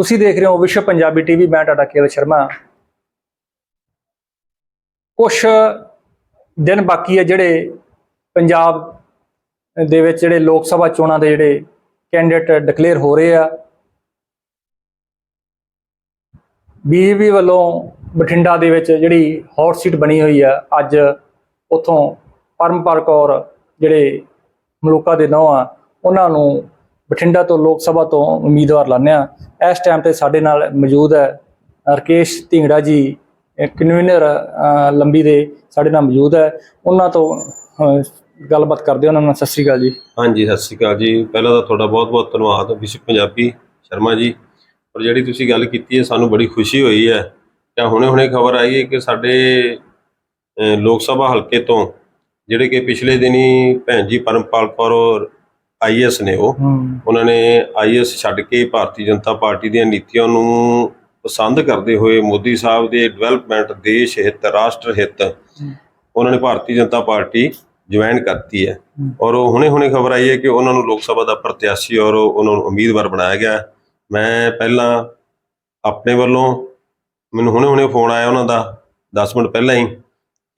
ਤੁਸੀਂ ਦੇਖ ਰਹੇ ਹੋ ਵਿਸ਼ਵ ਪੰਜਾਬੀ ਟੀਵੀ, ਮੈਂ ਤੁਹਾਡਾ ਕੇਵਲ ਸ਼ਰਮਾ। ਕੁਝ ਦਿਨ ਬਾਕੀ ਹੈ ਜਿਹੜੇ ਪੰਜਾਬ ਦੇ ਵਿੱਚ ਜਿਹੜੇ ਲੋਕ ਸਭਾ ਚੋਣਾਂ ਦੇ ਜਿਹੜੇ ਕੈਂਡੀਡੇਟ ਡਿਕਲੇਅਰ ਹੋ ਰਹੇ ਆ। ਬੀਜੇਪੀ ਵੱਲੋਂ ਬਠਿੰਡਾ ਦੇ ਵਿੱਚ ਜਿਹੜੀ ਹੌਟ ਸੀਟ ਬਣੀ ਹੋਈ ਆ, ਅੱਜ ਉਥੋਂ ਪਰਮਪਾਲ ਕੌਰ ਜਿਹੜੇ ਮਲੂਕਾ ਦੇ ਨੌ ਆ, ਉਹਨਾਂ ਨੂੰ ਬਠਿੰਡਾ ਤੋਂ ਲੋਕ ਸਭਾ ਤੋਂ ਉਮੀਦਵਾਰ ਲਾਉਂਦੇ ਆ ਇਸ ਟਾਈਮ ਤੇ ਸਾਡੇ ਨਾਲ ਮੌਜੂਦ ਹੈ ਰਕੇਸ਼ ਢਿੰਗੜਾ ਜੀ ਕਨਵੀਨਰ ਲੰਬੀ ਦੇ ਸਾਡੇ ਨਾਲ ਮੌਜੂਦ ਹੈ। ਉਹਨਾਂ ਤੋਂ ਗੱਲਬਾਤ ਕਰਦੇ ਉਹਨਾਂ ਨਾਲ। ਸਤਿ ਸ਼੍ਰੀ ਅਕਾਲ ਜੀ। ਹਾਂਜੀ, ਸਤਿ ਸ਼੍ਰੀ ਅਕਾਲ ਜੀ। ਪਹਿਲਾਂ ਤਾਂ ਤੁਹਾਡਾ ਬਹੁਤ-ਬਹੁਤ ਧੰਨਵਾਦ ਵਿਸ਼ਵ ਪੰਜਾਬੀ ਸ਼ਰਮਾ ਜੀ। ਔਰ ਜਿਹੜੀ ਤੁਸੀਂ ਗੱਲ ਕੀਤੀ ਹੈ, ਸਾਨੂੰ ਬੜੀ ਖੁਸ਼ੀ ਹੋਈ ਹੈ। ਕਿ ਹੁਣੇ-ਹੁਣੇ ਖਬਰ ਆਈ ਹੈ ਕਿ ਸਾਡੇ ਲੋਕ ਸਭਾ ਹਲਕੇ ਤੋਂ, ਜਿਹੜੇ ਕਿ ਪਿਛਲੇ ਦਿਨੀ ਭੈਣ ਜੀ ਪਰਮਪਾਲ ਕੌਰ ਆਈਐਸ ਨੇ ਉਹ। ਉਹਨਾਂ ਨੇ ਆਈਐਸ ਛੱਡ ਕੇ ਭਾਰਤੀ ਜਨਤਾ ਪਾਰਟੀ ਦੀਆਂ ਨੀਤੀਆਂ ਨੂੰ ਪਸੰਦ ਕਰਦੇ ਹੋਏ ਮੋਦੀ ਸਾਹਿਬ ਦੇ ਡਿਵੈਲਪਮੈਂਟ ਦੇਸ਼ ਹਿੱਤ ਰਾਸ਼ਟਰ ਹਿੱਤ ਉਹਨਾਂ ਨੇ ਭਾਰਤੀ ਜਨਤਾ ਪਾਰਟੀ ਜੁਆਇਨ ਕਰਤੀ ਹੈ। ਔਰ ਉਹ ਹੁਣੇ-ਹੁਣੇ ਖਬਰ ਆਈ ਹੈ ਕਿ ਉਹਨਾਂ ਨੂੰ ਲੋਕ ਸਭਾ ਦਾ ਪ੍ਰਤਿਆਸ਼ੀ ਔਰ ਉਹਨਾਂ ਨੂੰ ਉਮੀਦਵਾਰ ਬਣਾਇਆ ਗਿਆ। ਮੈਂ ਪਹਿਲਾਂ ਆਪਣੇ ਵੱਲੋਂ ਮੈਨੂੰ ਹੁਣੇ-ਹੁਣੇ ਫੋਨ ਆਇਆ ਉਹਨਾਂ ਦਾ 10 ਮਿੰਟ ਪਹਿਲਾਂ ਹੀ।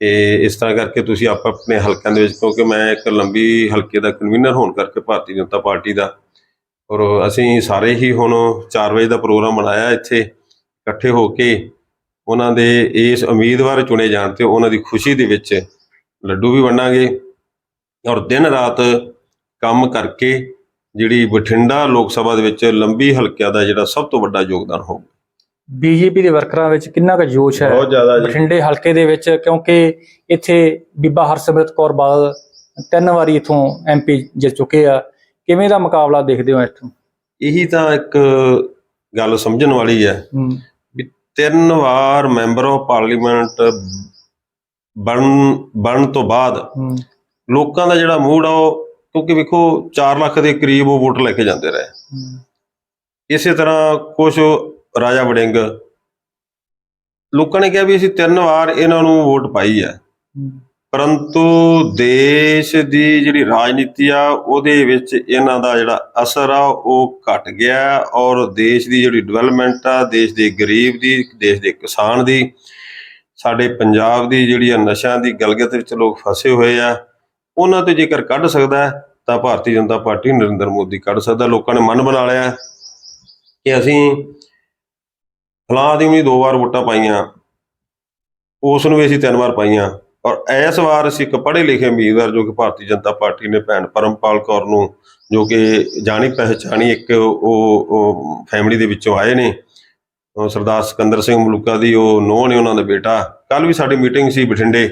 ਕਿ ਇਸ ਤਰ੍ਹਾਂ ਕਰਕੇ ਤੁਸੀਂ ਆਪ ਆਪਣੇ ਹਲਕਿਆਂ ਦੇ ਵਿੱਚ, ਕਿਉਂਕਿ ਮੈਂ ਇੱਕ ਲੰਬੀ ਹਲਕੇ ਦਾ ਕਨਵੀਨਰ ਹੋਣ ਕਰਕੇ ਭਾਰਤੀ ਜਨਤਾ ਪਾਰਟੀ ਦਾ, ਔਰ ਅਸੀਂ ਸਾਰੇ ਹੀ ਹੁਣ 4 ਵਜੇ ਦਾ ਪ੍ਰੋਗਰਾਮ ਬਣਾਇਆ ਇੱਥੇ, ਇਕੱਠੇ ਹੋ ਕੇ ਉਹਨਾਂ ਦੇ ਇਸ ਉਮੀਦਵਾਰ ਚੁਣੇ ਜਾਣ ਤੇ ਉਹਨਾਂ ਦੀ ਖੁਸ਼ੀ ਦੇ ਵਿੱਚ ਲੱਡੂ ਵੀ ਵੰਡਾਂਗੇ, ਔਰ ਦਿਨ ਰਾਤ ਕੰਮ ਕਰਕੇ ਜਿਹੜੀ ਬਠਿੰਡਾ ਲੋਕ ਸਭਾ ਦੇ ਵਿੱਚ ਲੰਬੀ ਹਲਕਿਆਂ ਦਾ ਜਿਹੜਾ ਸਭ ਤੋਂ ਵੱਡਾ ਯੋਗਦਾਨ ਹੋਊਗਾ। ਬੀਜੇਪੀ ਦੇ ਵਰਕਰਾਂ ਵਿੱਚ ਕਿੰਨਾ ਕੁ ਜੋਸ਼ ਹੈ? ਬਹੁਤ ਜ਼ਿਆਦਾ ਜੀ। ਬਠਿੰਡੇ ਹਲਕੇ ਦੇ ਵਿੱਚ ਕਿਉਂਕਿ ਇੱਥੇ ਬੀਬਾ ਹਰਸਿਮਰਤ ਕੌਰ ਬਾਦਲ ਤਿੰਨ ਵਾਰੀ ਇਥੋਂ ਐਮਪੀ ਜਿੱਤ ਚੁੱਕੇ ਆ। ਕਿਵੇਂ ਦਾ ਮੁਕਾਬਲਾ ਦੇਖਦੇ ਹੋ ਇੱਥੋਂ? ਇਹੀ ਤਾਂ ਇੱਕ ਗੱਲ ਸਮਝਣ ਵਾਲੀ ਹੈ ਵੀ ਤਿੰਨ ਵਾਰ ਮੈਂਬਰ ਆਫ ਪਾਰਲੀਮੈਂਟ ਬਣ ਬਣਨ ਤੋਂ ਬਾਅਦ ਲੋਕਾਂ ਦਾ ਜਿਹੜਾ ਮੂਡ ਆ ਉਹ ਕਿਉਂਕਿ ਵੇਖੋ 4 ਲੱਖ ਦੇ ਕਰੀਬ ਉਹ ਵੋਟ ਲੈ ਕੇ ਜਾਂਦੇ ਰਹੇ। ਇਸੇ ਤਰ੍ਹਾਂ ਕੁਝ ਰਾਜਾ ਵੜਿੰਗ। ਲੋਕਾਂ ਨੇ ਕਿਹਾ ਵੀ ਅਸੀਂ ਤਿੰਨ ਵਾਰ ਇਹਨਾਂ ਨੂੰ ਵੋਟ ਪਾਈ ਹੈ। ਪਰੰਤੂ ਦੇਸ਼ ਦੀ ਜਿਹੜੀ ਰਾਜਨੀਤੀ ਆ ਉਹਦੇ ਵਿੱਚ ਇਹਨਾਂ ਦਾ ਜਿਹੜਾ ਅਸਰ ਆ ਉਹ ਘਟ ਗਿਆ ਔਰ ਦੇਸ਼ ਦੀ ਜਿਹੜੀ ਡਿਵੈਲਪਮੈਂਟ ਆ ਦੇਸ਼ ਦੇ ਗਰੀਬ ਦੀ ਦੇਸ਼ ਦੇ ਕਿਸਾਨ ਦੀ ਸਾਡੇ ਪੰਜਾਬ ਦੀ ਜਿਹੜੀ ਆ ਨਸ਼ਿਆਂ ਦੀ ਗਲਗਤ ਵਿੱਚ ਲੋਕ ਫਸੇ ਹੋਏ ਆ ਉਹਨਾਂ ਤੇ ਜੇਕਰ ਕੱਢ ਸਕਦਾ ਤਾਂ ਭਾਰਤੀ ਜਨਤਾ ਪਾਰਟੀ ਨਰਿੰਦਰ ਮੋਦੀ ਕੱਢ ਸਕਦਾ। ਲੋਕਾਂ ਨੇ ਮਨ ਬਣਾ ਲਿਆ ਕਿ ਅਸੀਂ ਫਲਾਂ ਆਦਮੀ ਨੂੰ ਦੋ ਵਾਰ ਵੋਟਾਂ ਪਾਈਆਂ। ਉਸ ਨੂੰ ਵੀ ਅਸੀਂ ਤਿੰਨ ਵਾਰ ਪਾਈਆਂ। ਔਰ ਇਸ ਵਾਰ ਅਸੀਂ ਇੱਕ ਪੜ੍ਹੇ ਲਿਖੇ ਉਮੀਦਵਾਰ ਜੋ ਕਿ ਭਾਰਤੀ ਜਨਤਾ ਪਾਰਟੀ ਨੇ ਭੈਣ ਪਰਮਪਾਲ ਕੌਰ ਨੂੰ, ਜੋ ਕਿ ਜਾਣੀ ਪਹਿਚਾਣੀ ਇੱਕ ਉਹ ਫੈਮਿਲੀ ਦੇ ਵਿੱਚੋਂ ਆਏ ਨੇ। ਸਰਦਾਰ ਸਿਕੰਦਰ ਸਿੰਘ ਮਲੂਕਾ ਦੀ ਉਹ ਨੋਹ ਨੇ ਉਹਨਾਂ ਦਾ ਬੇਟਾ। ਕੱਲ ਵੀ ਸਾਡੀ ਮੀਟਿੰਗ ਸੀ ਬਠਿੰਡੇ।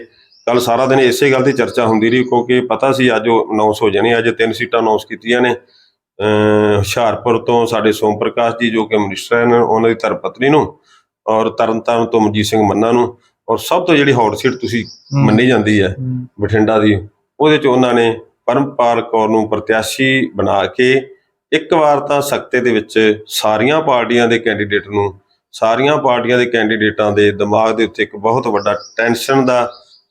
ਕੱਲ ਸਾਰਾ ਦਿਨ ਇਸੇ ਗੱਲ ਦੀ ਚਰਚਾ ਹੁੰਦੀ ਰਹੀ ਕਿਉਂਕਿ ਪਤਾ ਸੀ ਅੱਜ ਉਹ ਅਨਾਉਂਸ ਹੋ ਜਾਣੀ ਅੱਜ ਤਿੰਨ ਸੀਟਾਂ ਅਨਾਉਂਸ ਕੀਤੀਆਂ ਨੇ। ਹੁਸ਼ਿਆਰਪੁਰ ਤੋਂ ਸਾਡੇ ਸੋਮ ਪ੍ਰਕਾਸ਼ ਜੀ ਜੋ ਕਿ ਮਿਨਿਸਟਰ ਹਨ ਉਹਨਾਂ ਦੀ ਧਰਮ ਪਤਨੀ ਨੂੰ ਔਰ ਤਰਨਤਾਰਨ ਤੋਂ ਮਨਜੀਤ ਸਿੰਘ ਮੰਨਾ ਨੂੰ ਔਰ ਸਭ ਤੋਂ ਜਿਹੜੀ ਹੌਟ ਸੀਟ ਤੁਸੀਂ ਮੰਨੀ ਜਾਂਦੀ ਹੂੰ, ਬਠਿੰਡਾ ਦੀ ਉਹਦੇ ਚ ਉਹਨਾਂ ਨੇ ਪਰਮਪਾਲ ਕੌਰ ਨੂੰ ਪ੍ਰਤਿਆਸ਼ੀ ਬਣਾ ਕੇ ਇੱਕ ਵਾਰ ਤਾਂ ਸਖਤੇ ਦੇ ਵਿੱਚ ਸਾਰੀਆਂ ਪਾਰਟੀਆਂ ਦੇ ਕੈਂਡੀਡੇਟ ਨੂੰ ਸਾਰੀਆਂ ਪਾਰਟੀਆਂ ਦੇ ਕੈਂਡੀਡੇਟਾਂ ਦੇ ਦਿਮਾਗ ਦੇ ਉੱਤੇ ਇੱਕ ਬਹੁਤ ਵੱਡਾ ਟੈਨਸ਼ਨ ਦਾ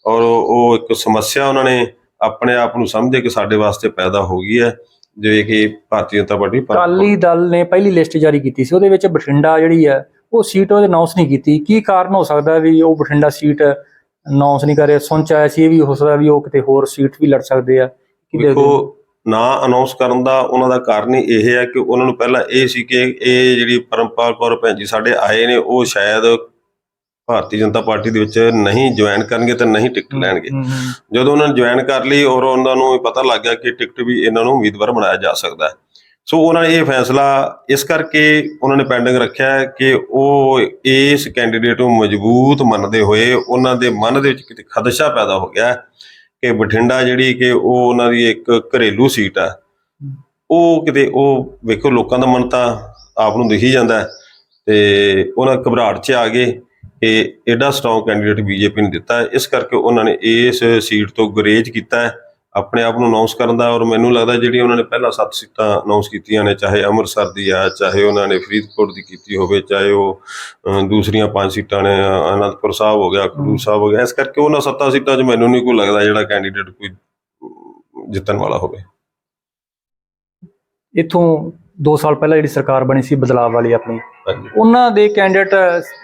ਔਰ ਉਹ ਇੱਕ ਸਮੱਸਿਆ ਉਹਨਾਂ ਨੇ ਆਪਣੇ ਆਪ ਨੂੰ ਸਮਝੇ ਕਿ ਸਾਡੇ ਵਾਸਤੇ ਪੈਦਾ ਹੋ ਗਈ ਹੈ। ਜਿਵੇਂ ਕਿ ਭਾਰਤੀ ਜਨਤਾ ਪਾਰਟੀ ਪਰ- ਅਕਾਲੀ ਦਲ ਨੇ ਪਹਿਲੀ ਲਿਸਟ ਜਾਰੀ ਕੀਤੀ ਸੀ ਉਹਦੇ ਵਿੱਚ ਬਠਿੰਡਾ ਜਿਹੜੀ ਹੈ ਉਹ ਸੀਟ ਉਹਦੇ ਅਨਾਉਂਸ ਨਹੀਂ ਕੀਤੀ ਕੀ ਕਾਰਨ ਹੋ ਸਕਦਾ ਵੀ ਉਹ ਬਠਿੰਡਾ ਸੀਟ ਅਨਾਉਂਸ ਨਹੀਂ ਕਰੇ ਸੁਣ ਚ ਆਇਆ ਸੀ ਇਹ ਵੀ ਹੋ ਸਕਦਾ ਵੀ ਉਹ ਕਿਤੇ ਹੋਰ ਸੀਟ ਵੀ ਲੜ ਸਕਦੇ ਆ ਕੀ ਦੇਖਦੇ ਹੋ? ਦੇਖੋ ਨਾ ਅਨਾਉਂਸ ਕਰਨ ਦਾ ਉਹਨਾਂ ਦਾ ਕਾਰਨ ਹੀ ਇਹ ਹੈ ਕਿ ਉਹਨਾਂ ਨੂੰ ਪਹਿਲਾਂ ਇਹ ਸੀ ਕਿ ਇਹ ਜਿਹੜੀ ਪਰਮਪਾਲ ਕੌਰ ਭੈਣ ਜੀ ਸਾਡੇ ਆਏ ਨੇ ਉਹ ਸ਼ਾਇਦ ਭਾਰਤੀ ਜਨਤਾ ਪਾਰਟੀ ਦੇ ਵਿੱਚ ਨਹੀਂ ਜੁਆਇਨ ਕਰਨਗੇ ਤੇ ਨਹੀਂ ਟਿਕਟ ਲੈਣਗੇ। ਜਦੋਂ ਉਹਨਾਂ ਨੇ ਜੁਆਇਨ ਕਰ ਲਈ ਔਰ ਉਹਨਾਂ ਨੂੰ ਪਤਾ ਲੱਗ ਗਿਆ ਕਿ ਟਿਕਟ ਵੀ ਇਹਨਾਂ ਨੂੰ ਉਮੀਦਵਾਰ ਬਣਾਇਆ ਜਾ ਸਕਦਾ ਹੈ। ਸੋ ਉਹਨਾਂ ਨੇ ਇਹ ਫੈਸਲਾ ਇਸ ਕਰਕੇ ਉਹਨਾਂ ਨੇ ਪੈਂਡਿੰਗ ਰੱਖਿਆ ਕਿ ਉਹ ਇਸ ਕੈਂਡੀਡੇਟ ਨੂੰ ਮਜ਼ਬੂਤ ਮੰਨਦੇ ਹੋਏ ਉਹਨਾਂ ਦੇ ਮਨ ਦੇ ਵਿੱਚ ਕਿਤੇ ਖਦਸ਼ਾ ਪੈਦਾ ਹੋ ਗਿਆ ਕਿ ਬਠਿੰਡਾ ਜਿਹੜੀ ਕਿ ਉਹ ਉਹਨਾਂ ਦੀ ਇੱਕ ਘਰੇਲੂ ਸੀਟ ਆ ਉਹ ਕਿਤੇ ਉਹ ਵੇਖੋ ਲੋਕਾਂ ਦਾ ਮਨ ਤਾਂ ਆਪ ਨੂੰ ਦਿਖੀ ਜਾਂਦਾ ਤੇ ਉਹਨਾਂ ਘਬਰਾਹਟ 'ਚ ਆ ਗਏ। ਕਿ ਐਡਾ ਸਟਰੋਂਗ ਕੈਂਡੀਡੇਟ ਬੀਜੇਪੀ ਨੇ ਦਿੱਤਾ ਹੈ। ਇਸ ਕਰਕੇ ਉਹਨਾਂ ਨੇ ਇਸ ਸੀਟ ਤੋਂ ਗੁਰੇਜ਼ ਕੀਤਾ ਹੈ। ਆਪਣੇ ਆਪ ਨੂੰ ਅਨਾਉਂਸ ਕਰਨ ਦਾ ਔਰ ਮੈਨੂੰ ਲੱਗਦਾ ਜਿਹੜੀ ਉਹਨਾਂ ਨੇ ਪਹਿਲਾਂ ਸੱਤ ਸੀਟਾਂ ਅਨਾਉਂਸ ਕੀਤੀਆਂ ਨੇ ਚਾਹੇ ਅੰਮ੍ਰਿਤਸਰ ਦੀ ਆ ਚਾਹੇ ਉਹਨਾਂ ਨੇ ਫਰੀਦਕੋਟ ਦੀ ਕੀਤੀ ਹੋਵੇ ਚਾਹੇ ਉਹ ਦੂਸਰੀਆਂ ਪੰਜ ਸੀਟਾਂ ਨੇ ਅਨੰਦਪੁਰ ਸਾਹਿਬ ਹੋ ਗਿਆ ਖਡੂਰ ਸਾਹਿਬ ਹੋ ਗਿਆ। ਇਸ ਕਰਕੇ ਉਹਨਾਂ ਸੱਤਾਂ ਸੀਟਾਂ 'ਚ ਮੈਨੂੰ ਨਹੀਂ ਕੋਈ ਲੱਗਦਾ ਜਿਹੜਾ ਕੈਂਡੀਡੇਟ ਕੋਈ ਜਿੱਤਣ ਵਾਲਾ ਹੋਵੇ। ਇੱਥੋਂ 2 ਸਾਲ ਪਹਿਲਾਂ ਜਿਹੜੀ ਸਰਕਾਰ ਬਣੀ ਸੀ ਬਦਲਾਅ ਵਾਲੀ ਆਪਣੀ ਉਹਨਾਂ ਦੇ ਕੈਂਡੀਡੇਟ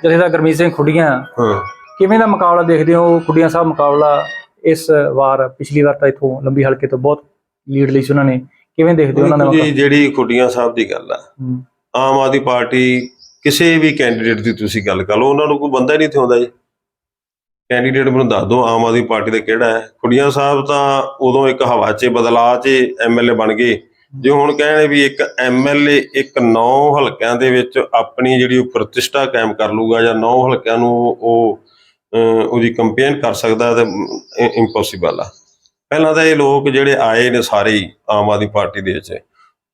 ਜਥੇਦਾਰ ਗਰਮੀਤ ਸਿੰਘ ਖੁੱਡੀਆਂ ਹਾਂ। ਕਿਵੇਂ ਦਾ ਮੁਕਾਬਲਾ ਦੇਖਦੇ ਹੋ? ਖੁੱਡੀਆਂ ਸਾਹਿਬ ਮੁਕਾਬਲਾ ਇਸ ਵਾਰ ਪਿਛਲੀ ਵਾਰ ਤਾਂ ਇਥੋਂ ਲੰਬੀ ਹਲਕੇ ਤੋਂ ਬਹੁਤ ਲੀਡ ਲਈ ਸੀ ਉਹਨਾਂ ਨੇ। ਕਿਵੇਂ ਦੇਖਦੇ ਹੋ ਉਹਨਾਂ ਦਾ ਜੀ ਜਿਹੜੀ ਖੁੱਡੀਆਂ ਸਾਹਿਬ ਦੀ ਗੱਲ ਆ। ਆਮ ਆਦਮੀ ਪਾਰਟੀ ਕਿਸੇ ਵੀ ਕੈਂਡੀਡੇਟ ਦੀ ਤੁਸੀਂ ਗੱਲ ਕਰ ਲਓ ਉਹਨਾਂ ਨੂੰ ਕੋਈ ਬੰਦਾ ਹੀ ਨਹੀਂ ਥਿਆਉਂਦਾ ਜੀ। ਕੈਂਡੀਡੇਟ ਮੈਨੂੰ ਦੱਸ ਦਿਓ ਆਮ ਆਦਮੀ ਪਾਰਟੀ ਦਾ ਕਿਹੜਾ ਹੈ? ਖੁੱਡੀਆਂ ਸਾਹਿਬ ਤਾਂ ਉਦੋਂ ਇੱਕ ਹਵਾ 'ਚ ਬਦਲਾਅ 'ਚ ਐਮਐਲਏ ਬਣ ਗਏ। ਜੇ ਹੁਣ ਕਹਿਣੇ ਵੀ ਇੱਕ ਐਮਐਲਏ ਇੱਕ ਨੌ ਹਲਕਿਆਂ ਦੇ ਵਿੱਚ ਆਪਣੀ ਜਿਹੜੀ ਉਹ ਪ੍ਰਤਿਸ਼ਠਾ ਕਾਇਮ ਕਰ ਲੂਗਾ ਜਾਂ ਨੌ ਹਲਕਿਆਂ ਨੂੰ ਉਹ ਉਹਦੀ ਕੰਪੇਨ ਕਰ ਸਕਦਾ ਤੇ ਇੰਪੋਸੀਬਲ ਆ। ਪਹਿਲਾਂ ਤਾਂ ਇਹ ਲੋਕ ਜਿਹੜੇ ਆਏ ਨੇ ਸਾਰੇ ਆਮ ਆਦਮੀ ਪਾਰਟੀ ਦੇ ਵਿੱਚ,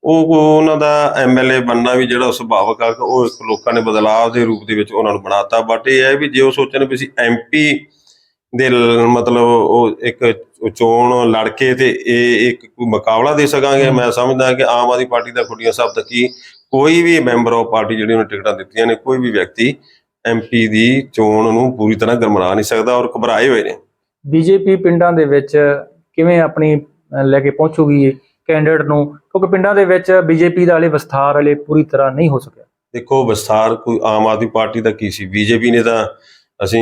ਉਹ ਉਹਨਾਂ ਦਾ ਐਮਐਲਏ ਬਣਨਾ ਵੀ ਜਿਹੜਾ ਸੁਭਾਵਕ ਆ ਉਹ ਇੱਕ ਲੋਕਾਂ ਨੇ ਬਦਲਾਅ ਦੇ ਰੂਪ ਦੇ ਵਿੱਚ ਉਹਨਾਂ ਨੂੰ ਬਣਾਤਾ। ਬਟ ਇਹ ਹੈ ਵੀ ਜੇ ਉਹ ਸੋਚਣ ਵੀ ਅਸੀਂ ਐਮਪੀ ਦੇ ਮਤਲਬ ਉਹ ਇੱਕ ਚੋਣ ਲੜ ਕੇ ਤੇ ਇਹ ਇੱਕ ਕੋਈ ਮੁਕਾਬਲਾ ਦੇ ਸਕਾਂਗੇ। ਮੈਂ ਸਮਝਦਾ ਕਿ ਆਮ ਆਦਮੀ ਪਾਰਟੀ ਦਾ ਖੁੱਡੀਆਂ ਸਾਹਿਬ ਤੱਕ ਹੀ ਕੋਈ ਵੀ ਮੈਂਬਰ ਆਫ ਪਾਰਟੀ ਜਿਹੜੀ ਉਹਨੇ ਟਿਕਟਾਂ ਦਿੱਤੀਆਂ ਨੇ ਕੋਈ ਵੀ ਵਿਅਕਤੀ ਐਮਪੀ ਦੀ ਚੋਣ ਨੂੰ ਪੂਰੀ ਤਰ੍ਹਾਂ ਗਰਮਰਾ ਨਹੀਂ ਸਕਦਾ ਔਰ ਘਬਰਾਏ ਹੋਏ ਨੇ। ਬੀਜੇਪੀ ਪਿੰਡਾਂ ਦੇ ਵਿੱਚ ਕਿਵੇਂ ਆਪਣੀ ਲੈ ਕੇ ਪਹੁੰਚੂਗੀ ਕੈਂਡੀਡੇਟ ਨੂੰ? ਕਿਉਂਕਿ ਪਿੰਡਾਂ ਦੇ ਵਿੱਚ ਬੀਜੇਪੀ ਦਾ ਹਲੇ ਵਿਸਥਾਰ ਹਲੇ ਪੂਰੀ ਤਰ੍ਹਾਂ ਨਹੀਂ ਹੋ ਸਕਿਆ। ਦੇਖੋ ਵਿਸਥਾਰ ਕੋਈ ਆਮ ਆਦਮੀ ਪਾਰਟੀ ਦਾ ਕੀ ਸੀ? ਬੀਜੇਪੀ ਨੇ ਤਾਂ ਅਸੀਂ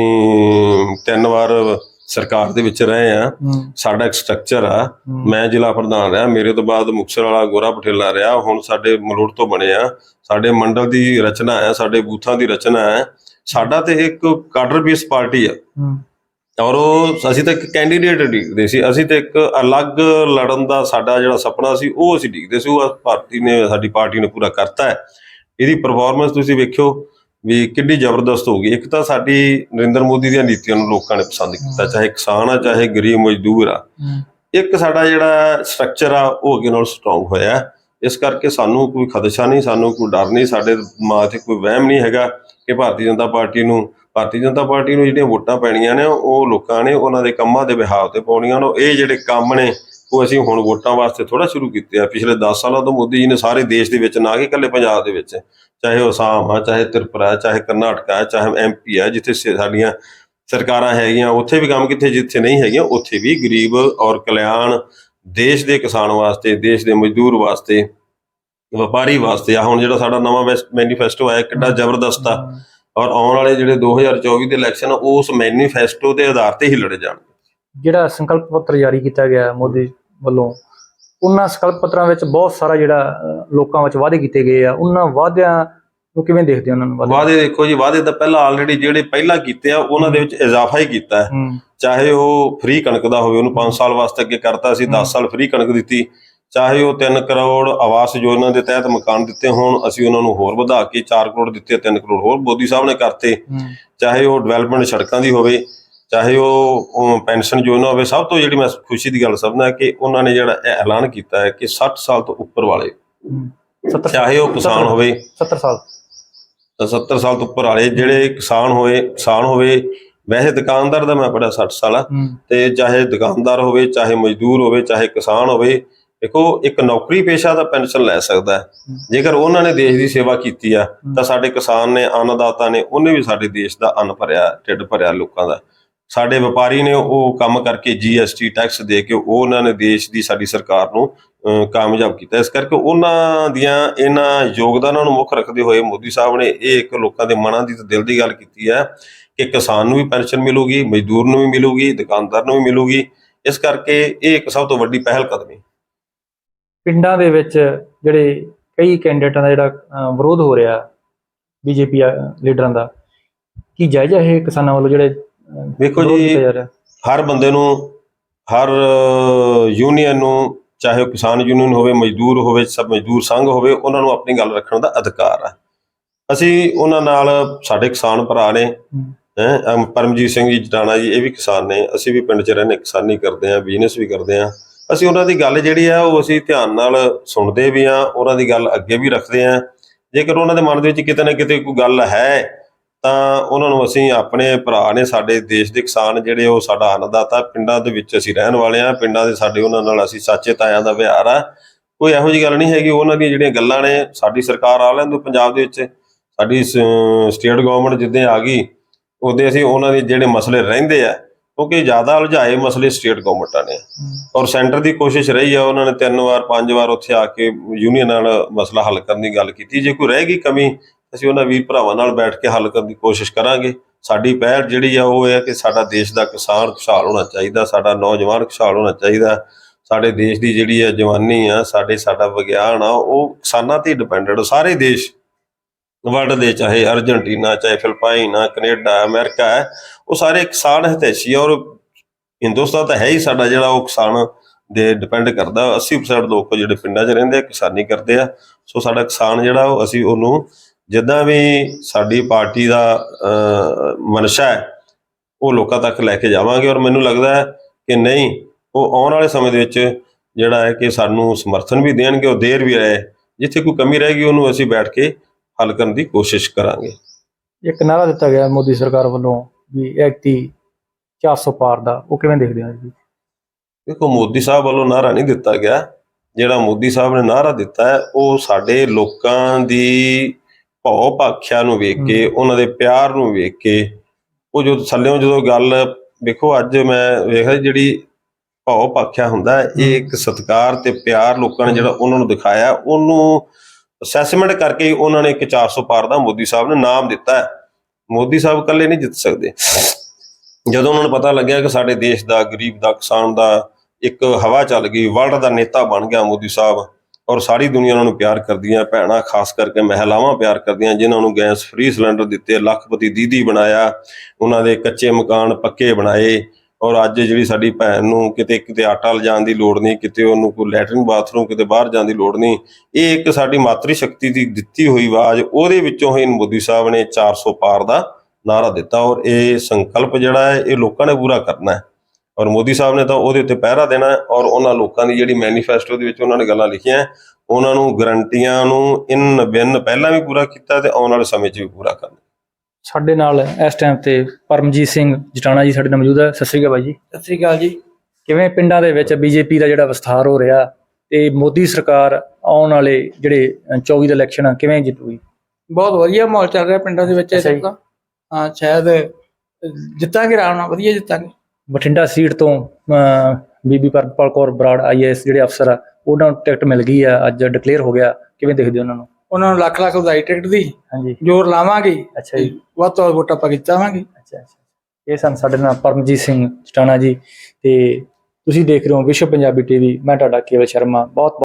ਤਿੰਨ ਵਾਰ ਸਰਕਾਰ ਦੇ ਵਿੱਚ ਰਹੇ ਆ ਸਾਡਾ ਇੱਕ ਸਟਰਕਚਰ ਆ। ਮੈਂ ਜ਼ਿਲ੍ਹਾ ਪ੍ਰਧਾਨ ਰਿਹਾ। ਮੇਰੇ ਤੋਂ ਬਾਅਦ ਮੁਕਤਸਰ ਵਾਲਾ ਗੋਰਾ ਪਟੇਲਾ ਰਿਹਾ। ਹੁਣ ਸਾਡੇ ਮਲੋੜ ਤੋਂ ਬਣੇ ਆ। ਸਾਡੇ ਮੰਡਲ ਦੀ ਰਚਨਾ ਹੈ ਸਾਡੇ ਬੂਥਾਂ ਦੀ ਰਚਨਾ ਹੈ। ਸਾਡਾ ਤੇ ਇੱਕ ਕਾਡਰ ਬੇਸ ਪਾਰਟੀ ਆ। ਔਰ ਉਹ ਅਸੀਂ ਤਾਂ ਇੱਕ ਕੈਂਡੀਡੇਟ ਡੀਕਦੇ ਸੀ। ਅਸੀਂ ਤੇ ਇੱਕ ਅਲੱਗ ਲੜਨ ਦਾ ਸਾਡਾ ਜਿਹੜਾ ਸੁਪਨਾ ਸੀ ਉਹ ਅਸੀਂ ਡੀਕਦੇ ਸੀ। ਉਹ ਪਾਰਟੀ ਨੇ ਸਾਡੀ ਪਾਰਟੀ ਨੇ ਪੂਰਾ ਕਰਤਾ ਹੈ। ਇਹਦੀ ਪਰਫਾਰਮੈਂਸ ਤੁਸੀਂ ਵੇਖਿਓ। ਵੀ ਕਿੰਨੀ ਜ਼ਬਰਦਸਤ ਹੋ ਗਈ। ਇੱਕ ਤਾਂ ਸਾਡੀ ਨਰਿੰਦਰ ਮੋਦੀ ਦੀਆਂ ਨੀਤੀਆਂ ਨੂੰ ਲੋਕਾਂ ਨੇ ਪਸੰਦ ਕੀਤਾ ਚਾਹੇ ਕਿਸਾਨ ਆ ਚਾਹੇ ਗਰੀਬ ਮਜ਼ਦੂਰ ਆ। ਇੱਕ ਸਾਡਾ ਜਿਹੜਾ ਸਟਰਕਚਰ ਆ ਉਹ ਅੱਗੇ ਨਾਲ ਸਟਰੋਂਗ ਹੋਇਆ। ਇਸ ਕਰਕੇ ਸਾਨੂੰ ਕੋਈ ਖਦਸ਼ਾ ਨਹੀਂ ਸਾਨੂੰ ਕੋਈ ਡਰ ਨਹੀਂ ਸਾਡੇ ਦਿਮਾਗ 'ਚ ਕੋਈ ਵਹਿਮ ਨਹੀਂ ਹੈਗਾ ਕਿ ਭਾਰਤੀ ਜਨਤਾ ਪਾਰਟੀ ਨੂੰ ਭਾਰਤੀ ਜਨਤਾ ਪਾਰਟੀ ਨੂੰ ਜਿਹੜੀਆਂ ਵੋਟਾਂ ਪੈਣੀਆਂ ਨੇ ਉਹ ਲੋਕਾਂ ਨੇ ਉਹਨਾਂ ਦੇ ਕੰਮਾਂ ਦੇ ਵਿਹਾਰ ਤੇ ਪਾਉਣੀਆਂ ਨੇ। ਇਹ ਜਿਹੜੇ ਕੰਮ ਨੇ ਉਹ ਅਸੀਂ ਹੁਣ ਵੋਟਾਂ ਵਾਸਤੇ ਥੋੜਾ ਸ਼ੁਰੂ ਕੀਤੇ ਆ। ਪਿਛਲੇ 10 ਸਾਲਾਂ ਤੋਂ ਮੋਦੀ ਜੀ ਨੇ ਸਾਰੇ ਦੇਸ਼ ਦੇ ਵਿੱਚ ਨਾ ਕਿ ਇਕੱਲੇ ਪੰਜਾਬ ਦੇ ਵਿੱਚ ਚਾਹੇ ਉਹ ਅਸਾਮ ਆ ਚਾਹੇ ਤ੍ਰਿਪੁਰਾ ਚਾਹੇ ਕਰਨਾਟਕਾ ਹੈ, ਚਾਹੇ ਐਮਪੀ ਹੈ ਜਿੱਥੇ ਸਾਡੀਆਂ ਸਰਕਾਰਾਂ ਹੈਗੀਆਂ ਉੱਥੇ ਵੀ ਕੰਮ ਕਿੱਥੇ ਜਿੱਥੇ ਨਹੀਂ ਹੈਗੀਆਂ ਉੱਥੇ ਵੀ ਗਰੀਬ ਔਰ ਕਲਿਆਣ ਦੇਸ਼ ਦੇ ਕਿਸਾਨ ਵਾਸਤੇ ਦੇਸ਼ ਦੇ ਮਜ਼ਦੂਰ ਵਾਸਤੇ ਵਪਾਰੀ ਵਾਸਤੇ ਆ ਹੁਣ ਜਿਹੜਾ ਸਾਡਾ ਨਵਾਂ ਮੈਨੀਫੈਸਟੋ ਆਇਆ ਕਿੰਨਾ ਜ਼ਬਰਦਸਤ ਆ। ਔਰ ਆਉਣ ਵਾਲੇ ਜਿਹੜੇ 2024 ਦੇ ਇਲੈਕਸ਼ਨ ਆ, ਉਸ ਮੈਨੀਫੈਸਟੋ ਦੇ ਆਧਾਰ ਤੇ ਹੀ ਲੜੇ ਜਾਣ ਜਿਹੜਾ ਸੰਕਲਪ ਪੱਤਰ ਜਾਰੀ ਕੀਤਾ ਗਿਆ ਮੋਦੀ ਵੱਲੋਂ ਉਹਨਾਂ ਸੰਕਲਪ ਪੱਤਰਾਂ ਵਿੱਚ ਬਹੁਤ ਸਾਰਾ ਜਿਹੜਾ ਲੋਕਾਂ ਵਿੱਚ ਵਾਅਦੇ ਕੀਤੇ ਗਏ ਆ। ਉਹਨਾਂ ਵਾਅਦਿਆਂ ਨੂੰ ਕਿਵੇਂ ਦੇਖਦੇ ਉਹਨਾਂ ਨੂੰ ਵਾਅਦੇ? ਦੇਖੋ ਜੀ ਵਾਅਦੇ ਤਾਂ ਪਹਿਲਾਂ ਆਲਰੇਡੀ ਜਿਹੜੇ ਪਹਿਲਾਂ ਕੀਤੇ ਆ ਉਹਨਾਂ ਦੇ ਵਿੱਚ ਇਜ਼ਾਫਾ ਹੀ ਕੀਤਾ ਹੈ। ਚਾਹੇ ਉਹ ਫ੍ਰੀ ਕਣਕ ਦਾ ਹੋਵੇ ਉਹਨੂੰ 5 ਸਾਲ ਵਾਸਤੇ ਅੱਗੇ ਕਰਤਾ ਸੀ 10 ਸਾਲ ਫ੍ਰੀ ਕਣਕ ਦਿੱਤੀ। ਚਾਹੇ ਉਹ 3 ਕਰੋੜ ਆਵਾਸ ਯੋਜਨਾ ਦੇ ਤਹਿਤ ਮਕਾਨ ਦਿੱਤੇ ਹੋਣ ਅਸੀਂ ਉਹਨਾਂ ਨੂੰ ਹੋਰ ਵਧਾ ਕੇ 4 ਕਰੋੜ ਦਿੱਤੇ 3 ਕਰੋੜ ਹੋਰ ਮੋਦੀ ਸਾਹਿਬ ਨੇ ਕਰਤੇ। ਚਾਹੇ ਉਹ ਡਿਵੈਲਪਮੈਂਟ ਸੜਕਾਂ ਦੀ ਹੋਵੇ ਚਾਹੇ ਉਹ ਪੈਨਸ਼ਨ ਯੋਜਨਾ ਹੋਵੇ ਸਭ ਤੋਂ ਜਿਹੜੀ ਮੈਂ ਖੁਸ਼ੀ ਦੀ ਗੱਲ ਸਮਝਦਾ ਕਿ ਉਹਨਾਂ ਨੇ ਜਿਹੜਾ ਇਹ ਐਲਾਨ ਕੀਤਾ ਹੈ ਕਿ 60 ਸਾਲ ਤੋਂ ਉੱਪਰ ਵਾਲੇ ਹਮ, 70 ਚਾਹੇ ਉਹ ਕਿਸਾਨ ਹੋਵੇ। 70 ਸਾਲ। ਤਾਂ 70 ਸਾਲ ਤੋਂ ਉੱਪਰ ਵਾਲੇ ਜਿਹੜੇ ਕਿਸਾਨ ਹੋਏ ਕਿਸਾਨ ਹੋਵੇ ਵੈਸੇ ਦੁਕਾਨਦਾਰ ਦਾ ਮੈਂ ਪੜਿਆ 60 ਸਾਲ ਆ। ਤੇ ਚਾਹੇ ਦੁਕਾਨਦਾਰ ਹੋਵੇ ਚਾਹੇ ਮਜ਼ਦੂਰ ਹੋਵੇ ਚਾਹੇ ਕਿਸਾਨ ਹੋਵੇ ਦੇਖੋ ਇੱਕ ਨੌਕਰੀ ਪੇਸ਼ਾ ਦਾ ਪੈਨਸ਼ਨ ਲੈ ਸਕਦਾ ਹੈ। ਜੇਕਰ ਉਹਨਾਂ ਨੇ ਦੇਸ਼ ਦੀ ਸੇਵਾ ਕੀਤੀ ਆ ਤਾਂ ਸਾਡੇ ਕਿਸਾਨ ਨੇ ਅੰਨਦਾਤਾ ਨੇ ਉਹਨੇ ਵੀ ਸਾਡੇ ਦੇਸ਼ ਦਾ ਅੰਨ ਭਰਿਆ ਢਿੱਡ ਭਰਿਆ ਲੋਕਾਂ ਦਾ। ਸਾਡੇ ਵਪਾਰੀ ਨੇ ਉਹ ਕੰਮ ਕਰਕੇ ਜੀਐਸਟੀ ਟੈਕਸ ਦੇ ਕੇ ਉਹ ਉਹਨਾਂ ਨੇ ਦੇਸ਼ ਦੀ ਸਾਡੀ ਸਰਕਾਰ ਨੂੰ ਕਾਮਯਾਬ ਕੀਤਾ। ਇਸ ਕਰਕੇ ਉਹਨਾਂ ਦੀਆਂ ਇਹਨਾਂ ਯੋਗਦਾਨਾਂ ਨੂੰ ਮੁੱਖ ਰੱਖਦੇ ਹੋਏ ਮੋਦੀ ਸਾਹਿਬ ਨੇ ਇਹ ਇੱਕ ਲੋਕਾਂ ਦੇ ਮਨਾਂ ਦੀ ਤੇ ਦਿਲ ਦੀ ਗੱਲ ਕੀਤੀ ਹੈ ਕਿ ਕਿਸਾਨ ਨੂੰ ਵੀ ਪੈਨਸ਼ਨ ਮਿਲੂਗੀ, ਮਜ਼ਦੂਰ ਨੂੰ ਵੀ ਮਿਲੂਗੀ, ਦੁਕਾਨਦਾਰ ਨੂੰ ਵੀ ਮਿਲੂਗੀ। ਇਸ ਕਰਕੇ ਇਹ ਇੱਕ ਸਭ ਤੋਂ ਵੱਡੀ ਪਹਿਲ ਕਦਮੀ। ਪਿੰਡਾਂ ਦੇ ਵਿੱਚ ਜਿਹੜੇ ਕਈ ਕੈਂਡੀਡੇਟਾਂ ਦਾ ਜਿਹੜਾ ਵਿਰੋਧ ਹੋ ਰਿਹਾ ਬੀਜੇਪੀ ਲੀਡਰਾਂ ਦਾ, ਕੀ ਜਾਇਜ਼ ਹੈ ਇਹ ਕਿਸਾਨਾਂ ਵੱਲੋਂ ਜਿਹੜੇ ਵੇਖੋ ਜੀ, ਹਰ ਬੰਦੇ ਨੂੰ ਹਰ ਯੂਨੀਅਨ ਨੂੰ ਚਾਹੇ ਉਹ ਕਿਸਾਨ ਯੂਨੀਅਨ ਹੋਵੇ ਮਜ਼ਦੂਰ ਹੋਵੇ ਸਭ ਮਜ਼ਦੂਰ ਸੰਘ ਹੋਵੇ ਉਹਨਾਂ ਨੂੰ ਆਪਣੀ ਗੱਲ ਰੱਖਣ ਦਾ ਅਧਿਕਾਰ ਆ। ਅਸੀਂ ਉਹਨਾਂ ਨਾਲ ਸਾਡੇ ਕਿਸਾਨ ਭਰਾ ਨੇ ਹੈ। ਪਰਮਜੀਤ ਸਿੰਘ ਜੀ ਜਟਾਣਾ ਜੀ ਇਹ ਵੀ ਕਿਸਾਨ ਨੇ ਅਸੀਂ ਵੀ ਪਿੰਡ 'ਚ ਰਹਿੰਦੇ ਕਿਸਾਨੀ ਕਰਦੇ ਆ ਬਿਜ਼ਨਸ ਵੀ ਕਰਦੇ ਆ ਅਸੀਂ ਉਹਨਾਂ ਦੀ ਗੱਲ ਜਿਹੜੀ ਆ ਉਹ ਅਸੀਂ ਧਿਆਨ ਨਾਲ ਸੁਣਦੇ ਵੀ ਆ ਉਹਨਾਂ ਦੀ ਗੱਲ ਅੱਗੇ ਵੀ ਰੱਖਦੇ ਆ ਜੇਕਰ ਉਹਨਾਂ ਦੇ ਮਨ ਦੇ ਵਿੱਚ ਕਿਤੇ ਨਾ ਕਿਤੇ ਕੋਈ ਗੱਲ ਹੈ ਤਾਂ ਉਹਨਾਂ ਨੂੰ ਅਸੀਂ ਆਪਣੇ ਭਰਾ ਨੇ ਸਾਡੇ ਦੇਸ਼ ਦੇ ਕਿਸਾਨ ਜਿਹੜੇ ਉਹ ਸਾਡਾ ਅੰਨਦਾਤਾ, ਪਿੰਡਾਂ ਦੇ ਵਿੱਚ ਅਸੀਂ ਰਹਿਣ ਵਾਲੇ ਆ ਪਿੰਡਾਂ ਦੇ ਸਾਡੇ ਉਹਨਾਂ ਨਾਲ ਅਸੀਂ ਸਾਚੇ ਤਾਇਆਂ ਦਾ ਵਿਹਾਰ ਆ। ਕੋਈ ਇਹੋ ਜਿਹੀ ਗੱਲ ਨਹੀਂ ਹੈਗੀ, ਉਹਨਾਂ ਦੀਆਂ ਜਿਹੜੀਆਂ ਗੱਲਾਂ ਨੇ, ਸਾਡੀ ਸਰਕਾਰ ਆ ਲੈਂਦੇ ਪੰਜਾਬ ਦੇ ਵਿੱਚ, ਸਾਡੀ ਸਟੇਟ ਗਵਰਨਮੈਂਟ ਜਿੱਦਾਂ ਆ ਗਈ, ਉਹਦੇ ਅਸੀਂ ਉਹਨਾਂ ਦੇ ਜਿਹੜੇ ਮਸਲੇ ਰਹਿੰਦੇ ਆ, ਕਿਉਂਕਿ ਜ਼ਿਆਦਾ ਉਲਝਾਏ ਮਸਲੇ ਸਟੇਟ ਗਵਰਨਮੈਂਟਾਂ ਨੇ। ਔਰ ਸੈਂਟਰ ਦੀ ਕੋਸ਼ਿਸ਼ ਰਹੀ ਆ ਉਹਨਾਂ ਨੇ ਤਿੰਨ ਵਾਰ, ਪੰਜ ਵਾਰ ਉੱਥੇ ਆ ਕੇ ਯੂਨੀਅਨ ਨਾਲ ਮਸਲਾ ਹੱਲ ਕਰਨ ਦੀ ਗੱਲ ਕੀਤੀ। ਜੇ ਕੋਈ ਰਹਿ ਗਈ ਕਮੀ ਅਸੀਂ ਉਹਨਾਂ ਵੀਰ ਭਰਾਵਾਂ ਨਾਲ ਬੈਠ ਕੇ ਹੱਲ ਕਰਨ ਦੀ ਕੋਸ਼ਿਸ਼ ਕਰਾਂਗੇ। ਸਾਡੀ ਪਹਿਲ ਜਿਹੜੀ ਆ ਉਹ ਹੈ ਕਿ ਸਾਡਾ ਦੇਸ਼ ਦਾ ਕਿਸਾਨ ਖੁਸ਼ਹਾਲ ਹੋਣਾ ਚਾਹੀਦਾ, ਸਾਡਾ ਨੌਜਵਾਨ ਖੁਸ਼ਹਾਲ ਹੋਣਾ ਚਾਹੀਦਾ। ਸਾਡੇ ਦੇਸ਼ ਦੀ ਜਿਹੜੀ ਹੈ ਜਵਾਨੀ ਆ, ਸਾਡੇ ਸਾਡਾ ਵਿਗਿਆਨ ਆ, ਉਹ ਕਿਸਾਨਾਂ ਤੇ ਡਿਪੈਂਡੈਂਟ ਸਾਰੇ ਦੇਸ਼ ਵਰਲਡ ਦੇ, ਚਾਹੇ ਅਰਜنٹੀਨਾ ਚਾਹੇ ਫਿਲਪਾਈਨ ਆ, ਕੈਨੇਡਾ, ਅਮਰੀਕਾ ਹੈ ਉਹ ਸਾਰੇ ਕਿਸਾਨ ਹਿਤੈਸ਼ੀ ਆ ਔਰ ਹਿੰਦੁਸਤਾਨ ਤਾਂ ਹੈ ਹੀ ਸਾਡਾ ਜਿਹੜਾ ਉਹ ਕਿਸਾਨ ਦੇ ਡਿਪੈਂਡ ਕਰਦਾ। 80% ਲੋਕ ਜਿਹੜੇ ਪਿੰਡਾਂ 'ਚ ਰਹਿੰਦੇ ਆ, ਕਿਸਾਨੀ ਕਰਦੇ ਆ। ਸੋ ਸਾਡਾ ਕਿਸਾਨ ਜਿਹੜਾ ਉਹ, ਅਸੀਂ ਉਹਨੂੰ ਜਿੱਦਾਂ ਵੀ ਸਾਡੀ ਪਾਰਟੀ ਦਾ ਮਨਸ਼ਾ ਹੈ ਉਹ ਲੋਕਾਂ ਤੱਕ ਲੈ ਕੇ ਜਾਵਾਂਗੇ। ਔਰ ਮੈਨੂੰ ਲੱਗਦਾ ਹੈ ਕਿ ਨਹੀਂ ਉਹ ਆਉਣ ਵਾਲੇ ਸਮੇਂ ਦੇ ਵਿੱਚ ਜਿਹੜਾ ਹੈ ਕਿ ਸਾਨੂੰ ਸਮਰਥਨ ਵੀ ਦੇਣਗੇ ਉਹ ਦੇਰ ਵੀ ਰਹੇ। ਜਿੱਥੇ ਕੋਈ ਕਮੀ ਰਹੇਗੀ ਉਹਨੂੰ ਅਸੀਂ ਬੈਠ ਕੇ ਹੱਲ ਕਰਨ ਦੀ ਕੋਸ਼ਿਸ਼ ਕਰਾਂਗੇ। ਇੱਕ ਨਾਰਾ ਦਿੱਤਾ ਗਿਆ ਮੋਦੀ ਸਰਕਾਰ ਵੱਲੋਂ ਵੀ ਐਕਟੀ 400 ਪਾਰ ਦਾ। ਉਹ ਕਿਵੇਂ ਦੇਖਦੇ ਹੋ ਜੀ? ਦੇਖੋ ਮੋਦੀ ਸਾਹਿਬ ਵੱਲੋਂ ਨਾਰਾ ਨਹੀਂ ਦਿੱਤਾ ਗਿਆ। ਜਿਹੜਾ ਮੋਦੀ ਸਾਹਿਬ ਨੇ ਨਾਰਾ ਦਿੱਤਾ ਹੈ ਉਹ ਸਾਡੇ ਲੋਕਾਂ ਦੀ ਭਉ ਭਾਖਿਆ ਨੂੰ ਵੇਖ ਕੇ ਉਹਨਾਂ ਦੇ ਪਿਆਰ ਨੂੰ ਵੇਖ ਕੇ ਉਹ ਜੋ ਥੱਲਿਓਂ ਜਦੋਂ ਗੱਲ ਵੇਖੋ ਅੱਜ ਮੈਂ ਵੇਖਿਆ ਜਿਹੜੀ ਭਉ ਭਾਖਿਆ ਹੁੰਦਾ ਇਹ ਇੱਕ ਸਤਿਕਾਰ ਤੇ ਪਿਆਰ ਲੋਕਾਂ ਨੇ ਜਿਹੜਾ ਉਹਨਾਂ ਨੂੰ ਦਿਖਾਇਆ ਉਹਨੂੰ ਅਸੈਸਮੈਂਟ ਕਰਕੇ ਉਹਨਾਂ ਨੇ ਇੱਕ 400 ਪਾਰ ਦਾ ਮੋਦੀ ਸਾਹਿਬ ਨੇ ਨਾਮ ਦਿੱਤਾ ਹੈ। ਮੋਦੀ ਸਾਹਿਬ ਇਕੱਲੇ ਨਹੀਂ ਜਿੱਤ ਸਕਦੇ। ਜਦੋਂ ਉਹਨਾਂ ਨੂੰ ਪਤਾ ਲੱਗਿਆ ਕਿ ਸਾਡੇ ਦੇਸ਼ ਦਾ ਗਰੀਬ ਦਾ ਕਿਸਾਨ ਦਾ ਇੱਕ ਹਵਾ ਚੱਲ ਗਈ ਵਰਲਡ ਦਾ ਨੇਤਾ ਬਣ ਗਿਆ ਮੋਦੀ ਸਾਹਿਬ ਔਰ ਸਾਰੀ ਦੁਨੀਆ ਉਹਨਾਂ ਨੂੰ ਪਿਆਰ ਕਰਦੀਆਂ, ਭੈਣਾਂ ਖਾਸ ਕਰਕੇ ਮਹਿਲਾਵਾਂ ਪਿਆਰ ਕਰਦੀਆਂ, ਜਿਨ੍ਹਾਂ ਨੂੰ ਗੈਸ ਫ੍ਰੀ ਸਿਲੰਡਰ ਦਿੱਤੇ, ਲੱਖਪਤੀ ਦੀਦੀ ਬਣਾਇਆ, ਉਹਨਾਂ ਦੇ ਕੱਚੇ ਮਕਾਨ ਪੱਕੇ ਬਣਾਏ, ਔਰ ਅੱਜ ਜਿਹੜੀ ਸਾਡੀ ਭੈਣ ਨੂੰ ਕਿਤੇ ਕਿਤੇ ਆਟਾ ਲਿਜਾਣ ਦੀ ਲੋੜ ਨਹੀਂ, ਕਿਤੇ ਉਹਨੂੰ ਕੋਈ ਲੈਟਰਿਨ ਬਾਥਰੂਮ, ਕਿਤੇ ਬਾਹਰ ਜਾਣ ਦੀ ਲੋੜ ਨਹੀਂ, ਇਹ ਇੱਕ ਸਾਡੀ ਮਾਤਰੀ ਸ਼ਕਤੀ ਦੀ ਦਿੱਤੀ ਹੋਈ ਆਵਾਜ਼, ਉਹਦੇ ਵਿੱਚੋਂ ਹੀ ਮੋਦੀ ਸਾਹਿਬ ਨੇ 400 ਪਾਰ ਦਾ ਨਾਰਾ ਦਿੱਤਾ, ਔਰ ਇਹ ਸੰਕਲਪ ਜਿਹੜਾ ਹੈ, ਇਹ ਲੋਕਾਂ ਨੇ ਪੂਰਾ ਕਰਨਾ ਹੈ। ਔਰ ਮੋਦੀ ਸਾਹਿਬ ਨੇ ਤਾਂ ਉਹਦੇ ਉੱਤੇ ਪਹਿਰਾ ਦੇਣਾ ਹੈ ਔਰ ਉਹਨਾਂ ਲੋਕਾਂ ਦੀ ਜਿਹੜੀ ਮੈਨੀਫੈਸਟੋ ਦੇ ਵਿੱਚ ਉਹਨਾਂ ਨੇ ਗੱਲਾਂ ਲਿਖੀਆਂ ਉਹਨਾਂ ਨੂੰ ਗਰੰਟੀਆਂ ਨੂੰ ਇਨ ਬਿਨ ਪਹਿਲਾਂ ਵੀ ਪੂਰਾ ਕੀਤਾ ਤੇ ਆਉਣ ਵਾਲੇ ਸਮੇਂ 'ਚ ਵੀ ਪੂਰਾ ਕਰਨਾ ਸਾਡੇ ਨਾਲ ਇਸ ਟਾਈਮ ਤੇ ਪਰਮਜੀਤ ਸਿੰਘ ਜਟਾਣਾ ਜੀ ਸਾਡੇ ਨਾਲ ਮੌਜੂਦ ਹੈ। ਸਤਿ ਸ਼੍ਰੀ ਅਕਾਲ ਬਾਈ ਜੀ। ਸਤਿ ਸ੍ਰੀ ਅਕਾਲ ਜੀ। ਕਿਵੇਂ ਪਿੰਡਾਂ ਦੇ ਵਿੱਚ ਬੀਜੇਪੀ ਦਾ ਜਿਹੜਾ ਵਿਸਥਾਰ ਹੋ ਰਿਹਾ ਤੇ ਮੋਦੀ ਸਰਕਾਰ ਆਉਣ ਵਾਲੇ ਜਿਹੜੇ ਅ, 24 ਦੇ ਇਲੈਕਸ਼ਨ ਆ, ਕਿਵੇਂ ਜਿੱਤੂਗੀ ਬਹੁਤ ਵਧੀਆ ਮਾਹੌਲ ਚੱਲ ਰਿਹਾ ਪਿੰਡਾਂ ਦੇ ਵਿੱਚ ਹਾਂ ਸ਼ਾਇਦ ਜਿੱਤਾਂਗੇ ਆਰਾਮ ਨਾਲ ਵਧੀਆ ਜਿੱਤਾਂਗੇ। ਬਠਿੰਡਾ ਸੀਟ ਤੋਂ ਬੀਬੀ ਪਰਮਪਾਲ ਕੌਰ ਬਰਾੜ ਆਈਐਸ ਜਿਹੜੇ ਅਫਸਰ ਆ ਉਹਨਾਂ ਨੂੰ ਟਿਕਟ ਮਿਲ ਗਈ ਆ ਅੱਜ ਡਿਕਲੇਅਰ ਹੋ ਗਿਆ। ਕਿਵੇਂ ਦੇਖਦੇ ਉਹਨਾਂ ਨੂੰ? ਉਹਨਾਂ ਨੂੰ ਲੱਖ ਲੱਖ ਵਧਾਈ ਟਿਕਟ ਦੀ। ਹਾਂਜੀ। ਜ਼ੋਰ ਲਾਵਾਂਗੇ। ਅੱਛਾ ਜੀ। ਵੱਧ ਤੋਂ ਵੱਧ ਵੋਟਾਂ ਪਾ ਜਿੱਤਾਵਾਂਗੇ ਅੱਛਾ ਅੱਛਾ। ਇਹ ਸਨ ਸਾਡੇ ਨਾਲ ਪਰਮਜੀਤ ਸਿੰਘ ਜਟਾਣਾ ਜੀ ਤੇ ਤੁਸੀਂ ਦੇਖ ਰਹੇ ਹੋ ਵਿਸ਼ਵ ਪੰਜਾਬੀ ਟੀਵੀ ਮੈਂ ਤੁਹਾਡਾ ਕੇਵਲ ਸ਼ਰਮਾ। ਬਹੁਤ